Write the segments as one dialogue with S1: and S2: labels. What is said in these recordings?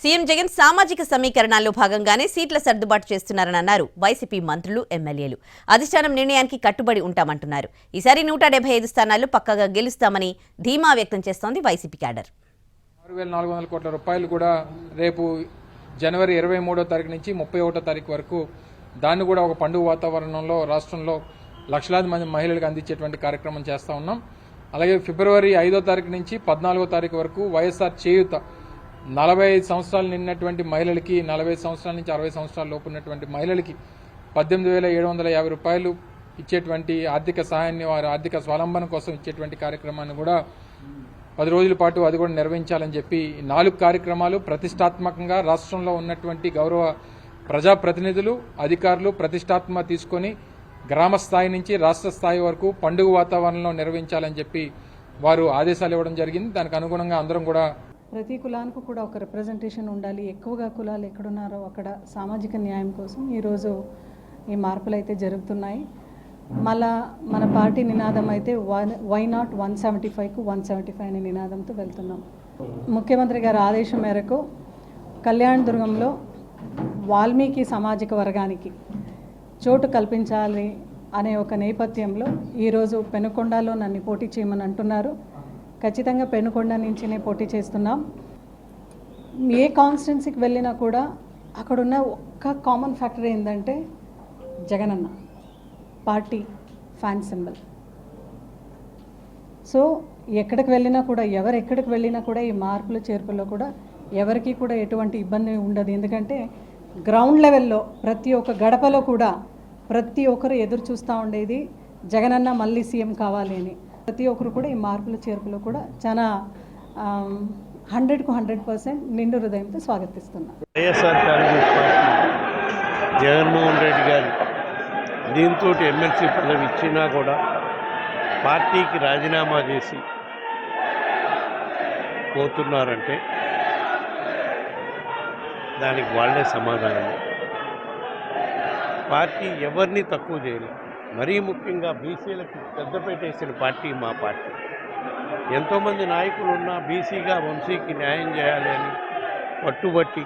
S1: CM Jagan సామాజిక సమీకరణాల్లో భాగంగానే సీట్ల సర్దుబాటు చేస్తున్నారని అన్నారు. వైసీపీ మంత్రులు ఎమ్మెల్యేలు. అధిష్టానం నిర్ణయానికి కట్టుబడి ఉంటామంటున్నారు. ఈసారి నూట డెబ్బై ఐదు స్థానాలు పక్కగా గెలుస్తామని ధీమా వ్యక్తం చేస్తోంది వైసీపీ క్యాడర్.
S2: ఆరు వేల నాలుగు వందల కోట్ల రూపాయలు కూడా రేపు జనవరి ఇరవై మూడో తారీఖు నుంచి ముప్పై ఒకటో తారీఖు వరకు దాన్ని కూడా ఒక పండుగ వాతావరణంలో రాష్ట్రంలో లక్షలాది మంది మహిళలకు అందించేటువంటి కార్యక్రమం చేస్తూ ఉన్నాం. అలాగే ఫిబ్రవరి ఐదో తారీఖు నుంచి పద్నాలుగో తారీఖు వరకు వైఎస్ఆర్ చేయూత నలభై ఐదు సంవత్సరాలు నిన్నటువంటి మహిళలకి నలభై సంవత్సరాల నుంచి అరవై సంవత్సరాల లోపు ఉన్నటువంటి మహిళలకి పద్దెనిమిది వేల ఏడు వందల యాభై రూపాయలు ఇచ్చేటువంటి ఆర్థిక సహాయాన్ని వారి ఆర్థిక స్వలంబన కోసం ఇచ్చేటువంటి కార్యక్రమాన్ని కూడా పది రోజుల పాటు అది కూడా నిర్వహించాలని చెప్పి నాలుగు కార్యక్రమాలు ప్రతిష్టాత్మకంగా రాష్ట్రంలో ఉన్నటువంటి గౌరవ ప్రజాప్రతినిధులు అధికారులు ప్రతిష్టాత్మక తీసుకొని గ్రామ స్థాయి నుంచి రాష్ట్ర స్థాయి వరకు పండుగ వాతావరణంలో నిర్వహించాలని చెప్పి వారు ఆదేశాలు ఇవ్వడం జరిగింది. దానికి అనుగుణంగా అందరం కూడా
S3: ప్రతి కులానికి కూడా ఒక రిప్రజెంటేషన్ ఉండాలి. ఎక్కువగా కులాలు ఎక్కడున్నారో అక్కడ సామాజిక న్యాయం కోసం ఈరోజు ఈ మార్పులు అయితే జరుగుతున్నాయి. మళ్ళా మన పార్టీ నినాదం అయితే one why not one seventy ఫైవ్కు one seventy five అనే నినాదంతో వెళ్తున్నాం. ముఖ్యమంత్రి గారి ఆదేశం మేరకు కళ్యాణదుర్గంలో వాల్మీకి సామాజిక వర్గానికి చోటు కల్పించాలి అనే ఒక నేపథ్యంలో ఈరోజు పెనుకొండలో నన్ను పోటీ చేయమని అంటున్నారు. ఖచ్చితంగా పెనుకొండ నుంచినే పోటీ చేస్తున్నాం. ఏ కాన్స్టిట్యున్సీకి వెళ్ళినా కూడా అక్కడున్న ఒక్క కామన్ ఫ్యాక్టర్ ఏంటంటే Jagananna party fan symbol. So ఎక్కడికి వెళ్ళినా కూడా ఎవరు ఎక్కడికి వెళ్ళినా కూడా ఈ మార్పుల చేర్పుల్లో కూడా ఎవరికి కూడా ఎటువంటి ఇబ్బంది ఉండదు. ఎందుకంటే గ్రౌండ్ లెవెల్లో ప్రతి ఒక్క గడపలో కూడా ప్రతి ఒక్కరు ఎదురు చూస్తూ ఉండేది జగనన్న మళ్ళీ సీఎం కావాలి అని. ప్రతి ఒక్కరు కూడా ఈ మార్పుల చేర్పులో కూడా చాలా హండ్రెడ్కు హండ్రెడ్ పర్సెంట్ నిండు హృదయంతో స్వాగతిస్తున్నారు
S4: YSR Congress party Jaganmohan Reddy garu దీంతో ఎమ్మెల్సీ పదవి ఇచ్చినా కూడా పార్టీకి రాజీనామా చేసి పోతున్నారంటే దానికి వాళ్ళే సమాధానం. పార్టీ ఎవరిని తక్కువ చేయలేదు. మరీ ముఖ్యంగా బీసీలకు పెద్దపేట వేసిన పార్టీ మా పార్టీ. ఎంతోమంది నాయకులు ఉన్నా బీసీగా వంశీకి న్యాయం చేయాలి అని పట్టుబట్టి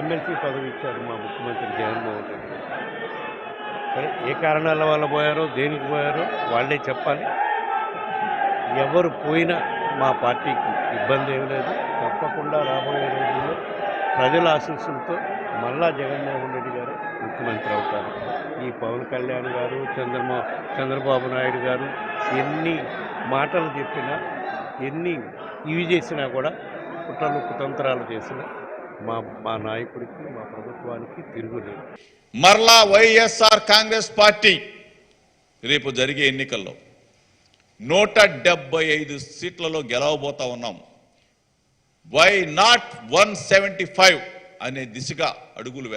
S4: ఎమ్మెల్సీ పదవి ఇచ్చారు మా ముఖ్యమంత్రి జగన్మోహన్ రెడ్డి సరే ఏ కారణాల వల్ల పోయారో దేనికి పోయారో వాళ్ళే చెప్పాలి. ఎవరు పోయినా మా పార్టీకి ఇబ్బంది ఏమి లేదు. తప్పకుండా రాబోయే రోజుల్లో ప్రజల ఆశీస్సులతో మళ్ళా జగన్మోహన్ రెడ్డి గారు ముఖ్యమంత్రి అవుతారు. ఈ పవన్ కళ్యాణ్ గారు చంద్రమో చంద్రబాబు నాయుడు గారు ఎన్ని మాటలు చెప్పినా ఎన్ని ఇవి చేసినా కూడా కుట్రలు కుతంత్రాలు చేసినా మా మా నాయకుడికి మా ప్రభుత్వానికి తిరుగులేదు.
S5: మరలా వైఎస్ఆర్ కాంగ్రెస్ పార్టీ రేపు జరిగే ఎన్నికల్లో నూట డెబ్బై ఐదు సీట్లలో గెలవబోతా ఉన్నాం. Why not one seventy five అనే దిశగా అడుగులు